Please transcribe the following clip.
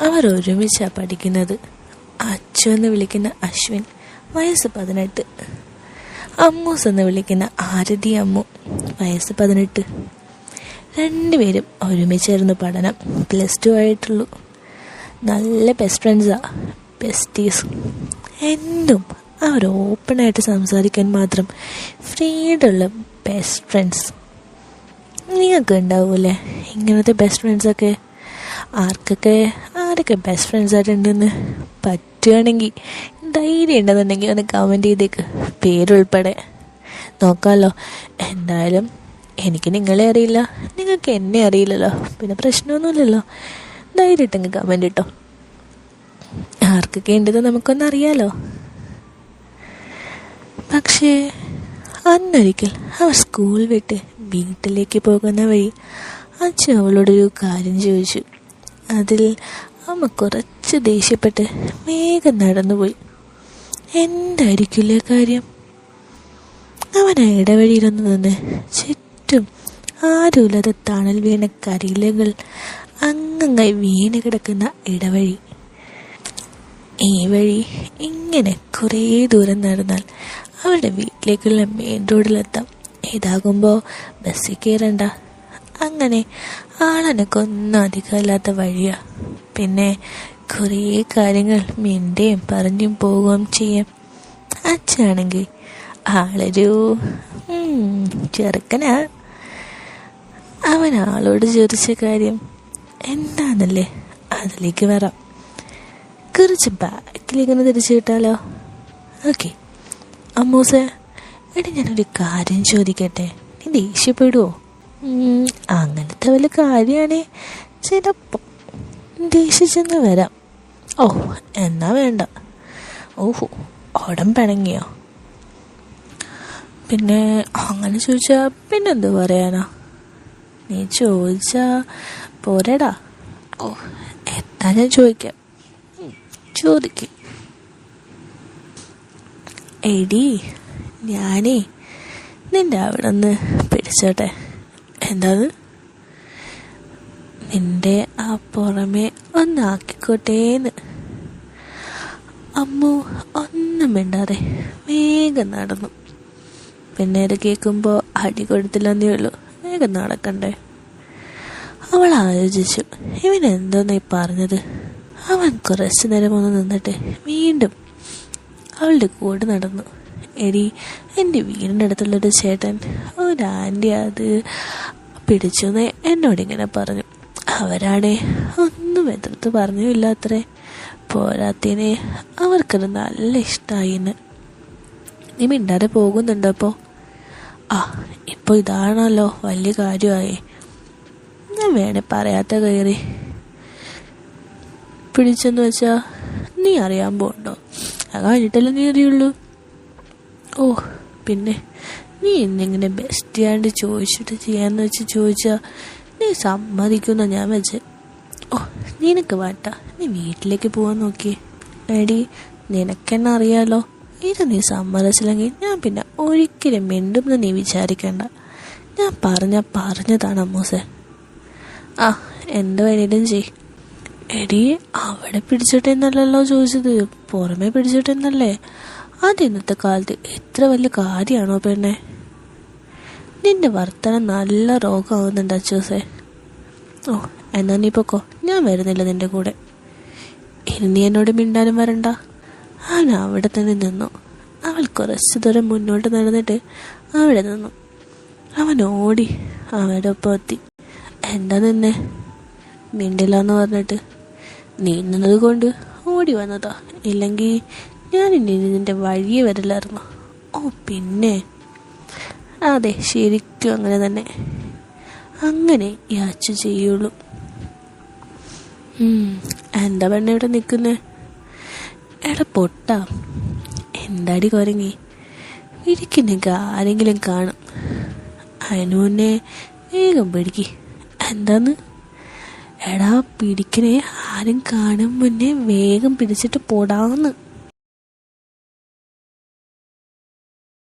അവർ ഒരുമിച്ചാണ് പഠിക്കുന്നത്. അച്ചു എന്ന് വിളിക്കുന്ന അശ്വിൻ വയസ്സ് പതിനെട്ട്. അമ്മൂസ് എന്ന് വിളിക്കുന്ന ആരതി അമ്മു വയസ്സ് പതിനെട്ട്. രണ്ടുപേരും ഒരുമിച്ചായിരുന്നു പഠനം പ്ലസ് ടു ആയിട്ടുള്ളൂ. നല്ല ബെസ്റ്റ് ഫ്രണ്ട്സാ ബെസ്റ്റീസ് എന്തും അവർ ഓപ്പണായിട്ട് സംസാരിക്കാൻ മാത്രം ഫ്രീഡുള്ള ബെസ്റ്റ് ഫ്രണ്ട്സ് നിങ്ങൾക്ക് ഉണ്ടാവൂലേ ഇങ്ങനത്തെ ബെസ്റ്റ് ഫ്രണ്ട്സൊക്കെ ആർക്കൊക്കെ ആരൊക്കെ ബെസ്റ്റ് ഫ്രണ്ട്സ് ആയിട്ടുണ്ടെന്ന് പറ്റുകയാണെങ്കിൽ ധൈര്യം ഉണ്ടെന്നുണ്ടെങ്കിൽ ഒന്ന് കമന്റ് ചെയ്തേക്ക്. പേരുൾപ്പെടെ. നോക്കാമല്ലോ എന്തായാലും എനിക്ക് നിങ്ങളെ അറിയില്ല. നിങ്ങൾക്ക് എന്നെ അറിയില്ലല്ലോ. പിന്നെ പ്രശ്നമൊന്നുമില്ലല്ലോ. ധൈര്യമായിട്ടങ്ങ് കമന്റ് ഇട്ടോ. ആർക്കൊക്കെ ഉണ്ടെന്ന് നമുക്കൊന്നറിയാലോ പക്ഷേ അന്നൊരിക്കൽ അവർ സ്കൂൾ വിട്ട് വീട്ടിലേക്ക് പോകുന്ന വഴി അച്ഛൻ അവളോടൊരു കാര്യം ചോദിച്ചു. അതിൽ അമ്മ കുറച്ച് ദേഷ്യപ്പെട്ട് വേഗം നടന്നുപോയി. എന്തായിരിക്കില്ലേ കാര്യം? അവൻ ആ ഇടവഴിയിലൊന്ന് നിന്ന് ചുറ്റും ആരുമില്ലാതെ തണൽ വീണ കരിലകൾ അങ്ങങ്ങായി വീണ് കിടക്കുന്ന ഇടവഴി. ഈ വഴി ഇങ്ങനെ കുറേ ദൂരം നടന്നാൽ അവരുടെ വീട്ടിലേക്കുള്ള മെയിൻ റോഡിലെത്താം. ഇതാകുമ്പോൾ ബസ്സിൽ കയറണ്ട അങ്ങനെ ആളനക്കൊന്നും അധികമല്ലാത്ത വഴിയാ. പിന്നെ കുറേ കാര്യങ്ങൾ മിണ്ടുകയും പറഞ്ഞും പോവുകയും ചെയ്യാം. അച്ഛനാണെങ്കിൽ ആളൊരു ചെറുക്കനാ. അവൻ ആളോട് ചോദിച്ച കാര്യം എന്താണെന്നല്ലേ അതിലേക്ക് വരാം. കുറച്ച് ബാക്കിലേക്ക് ഒന്ന് തിരിച്ചു കിട്ടാലോ? ഓക്കെ. അമ്മൂസേ എടി ഞാനൊരു കാര്യം ചോദിക്കട്ടെ? നീ ദേഷ്യപ്പെടുവോ? അങ്ങനത്തെ വല്ല കാര്യമാണേ ചിലപ്പോൾ ദേഷിച്ചെന്ന് വരാം. ഓ എന്നാ വേണ്ട. ഓഹോ ഓടം പിണങ്ങിയോ? പിന്നെ അങ്ങനെ ചോദിച്ചാ പിന്നെന്ത് പറയാനാ? നീ ചോദിച്ചാ പോരടാ. ഓ എത്താ ഞാൻ ചോദിക്കും. ചോദിക്ക്. എടി ഞാനേ നിന്റെ അവിടെ നിന്ന് പിടിച്ചോട്ടെ. എന്താത് നിന്റെ ആ പുറമെ ഒന്നാക്കിക്കോട്ടേന്ന്. അമ്മു ഒന്നും മിണ്ടാതെ വേഗം നടന്നു. പിന്നെ ഇത് കേൾക്കുമ്പോൾ അടി കൊടുത്തില്ലെന്നേ ഉള്ളൂ. വേഗം നടക്കണ്ടേ? അവൾ ആലോചിച്ചു. ഇവൻ എന്തോന്നായി പറഞ്ഞത്? അവൻ കുറച്ചു നേരം ഒന്ന് നിന്നിട്ട് വീണ്ടും അവളുടെ കൂടെ നടന്നു. എടി എന്റെ വീടിന്റെ അടുത്തുള്ളൊരു ചേട്ടൻ. ഒരു ആന്റി അത് പിടിച്ചെന്ന് എന്നോടിങ്ങനെ പറഞ്ഞു. അവരാണേ ഒന്നും എതിർത്ത് പറഞ്ഞില്ല അത്രേ പോരാത്തതിന് അവർക്കത് നല്ല ഇഷ്ടമായിന്ന് നീ മിണ്ടാതെ പോകുന്നുണ്ടോ അപ്പോൾ ആ ഇപ്പോൾ ഇതാണല്ലോ വലിയ കാര്യമായി. ഞാൻ വേണേ പറയാത്ത കയറി. പിടിച്ചെന്ന് വെച്ചാ നീ അറിയാൻ പോണ്ടോ? അത് കഴിഞ്ഞിട്ടല്ലേ നീ അറിയുള്ളൂ. ഓ പിന്നെ? നീ എന്നിങ്ങനെ ബെസ്റ്റ് ആയിട്ട് ചോദിച്ചിട്ട് ചെയ്യാന്ന് വെച്ച് ചോദിച്ചാ നീ സമ്മതിക്കുന്ന ഞാൻ വെച്ച്. ഓ നിനക്ക് വാട്ട നീ വീട്ടിലേക്ക് പോവാൻ നോക്കി എടി നിനക്കെന്നെ അറിയാലോ. ഇത് നീ സമ്മതിച്ചില്ലെങ്കിൽ ഞാൻ പിന്നെ ഒരിക്കലും മിണ്ടുമെന്ന് നീ വിചാരിക്കണ്ട. ഞാൻ പറഞ്ഞ പറഞ്ഞതാണ് അമ്മൂസെ. ആ എന്ത് വേണേലും ചെയ് എടി അവിടെ പിടിച്ചിട്ടെന്നല്ലല്ലോ ചോദിച്ചത്. പുറമെ പിടിച്ചിട്ടെന്നല്ലേ. അത് ഇന്നത്തെ കാലത്ത് എത്ര വലിയ കാര്യമാണോ പെണ്ണെ. നിന്റെ വർത്തനം നല്ല രോഗമാവുന്നുണ്ട് അച്ചൂസേ. ഓ എന്നാ നീ പൊക്കോ. ഞാൻ വരുന്നില്ല നിന്റെ കൂടെ. ഇനി നീ എന്നോട് മിണ്ടാനും വരണ്ട. അവൻ അവിടെ തന്നെ നിന്നു. അവൾ കുറച്ച് ദൂരം മുന്നോട്ട് നടന്നിട്ട് അവിടെ നിന്നു. അവൻ ഓടി അവരുടെ ഒപ്പം എത്തി. എന്താ നിന്നെ? മിണ്ടില്ല എന്ന് പറഞ്ഞിട്ട് നീന്തുന്നത് കൊണ്ട് ഓടി വന്നതാ. ഇല്ലെങ്കിൽ ഞാൻ ഇനി നിന്റെ വഴിയെ വരില്ലായിരുന്നു. ഓ പിന്നെ. അതെ ശരിക്കും അങ്ങനെ തന്നെ. അങ്ങനെ യാച്ച ചെയ്യുള്ളൂ. ഉം, എന്താ പെണ്ണ ഇവിടെ നിൽക്കുന്നത് എടാ പൊട്ട എന്താടി കുരങ്ങി? ഇരിക്കുന്നെങ്കിൽ ആരെങ്കിലും കാണും. അതിനു മുന്നേ വേഗം പിടിക്ക്. എന്താന്ന്? എടാ പിടിക്കണേ ആരും കാണും. മുന്നേ വേഗം പിടിച്ചിട്ട് പോടാന്ന്.